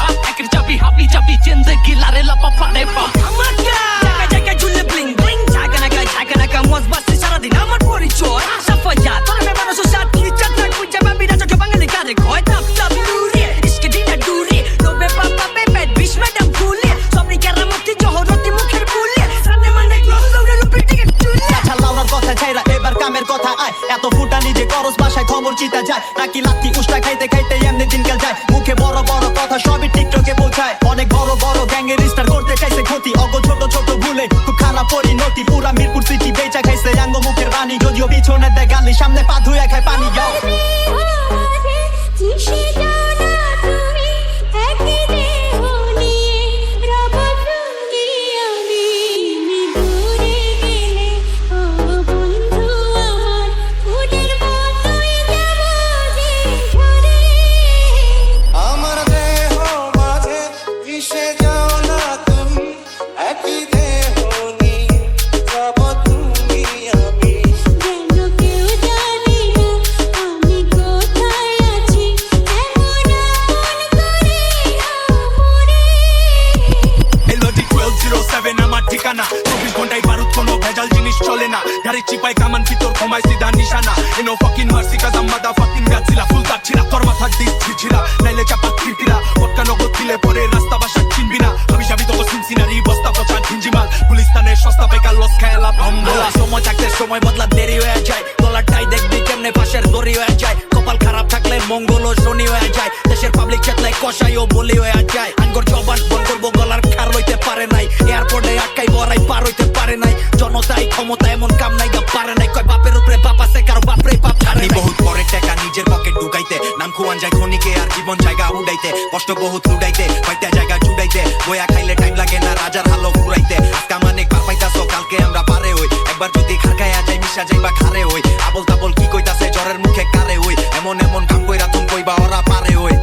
হাত একের চাবি হাবি চাবি জিন্দগি লারে লাপা পাড়ে পা আমার জায়গায় জায়গায় ঝুলে ব্লিং ব্লিং জায়গা না গায় জায়গা না মজ বাসি সারাদিন আমার পরিচয় সাফাইয়া তোর মে মানুষ সাত কি চাট না কুইজা বাবি না চোখে বাঙালি কারে কয় তাপ তাপ দূরে ইসকে দিনা দূরে লোবে পাপা পে পেট বিশ ম্যাডাম ভুলে সবনি কেরা মুক্তি জহরতি মুখের ভুলে সামনে মানে গ্লোব দৌড়ে লুপি টিকেট চুলে কথা ছাইরা এবার কামের কথা আয়। এত ফুটানি যে করস বাসায় খবর চিতা যায়। নাকি ছোট ছোট ভুলে খুব খারাপ পরিণতি পুরা মিরপুর সিটি বেচা খাইছে আঙ্গ মুখের বাণী যদিও পিছনে দেয় গালি সামনে পা ধুয়ে খায় পানি যাও আমার দেহ ঠিকানা চব্বিশ ঘন্টায় বারুদ কোনো ভেজাল জিনিস চলে না গাড়ি চিপাই কামান ভিতর ঘুমাই সিধা নিশানা এনো ফাকিং মার্সি কাজ আমাদা ফাকিং গাছিলা ফুল তাচ্ছিলা তোর নাইলে চাপা খিরকিলা বেকার লস খেলা ভম্বলা সময় থাকতে সময় বদলা দেরি হয়ে যায় ডলারটাই দেখবি কেমনে পাশের দড়ি হয়ে যায় কপাল খারাপ থাকলে মঙ্গল ও শনি হয়ে যায় দেশের পাবলিক চেতলাই কষাই ও বলি হয়ে যায় আঙ্গর জবান বন করব গলার খার লইতে পারে নাই এয়ারপোর্টে আটকাই বড়াই পার হইতে পারে নাই জনতাই ক্ষমতা এমন কাম নাই গা পারে নাই। কয় বাপের উপরে বাপ আছে কারও বাপরে বাপ ছাড়ে। বহুত পরে টাকা নিজের পকেট ঢুকাইতে। নাম খুয়ান যায় খনিকে আর জীবন জায়গা উড়াইতে। কষ্ট বহুত উড়াইতে কয়টা জায়গা জুড়াইতে। বয়া খাইলে টাইম লাগে না একবার যদি খারকায়া যায় মিশা যাইবা খারে ওই আবল তাবল কি কইতাছে, জ্বরের মুখে কারে ওই এমন এমন কাম কইরা তুম কইবা, ওরা পারে ওই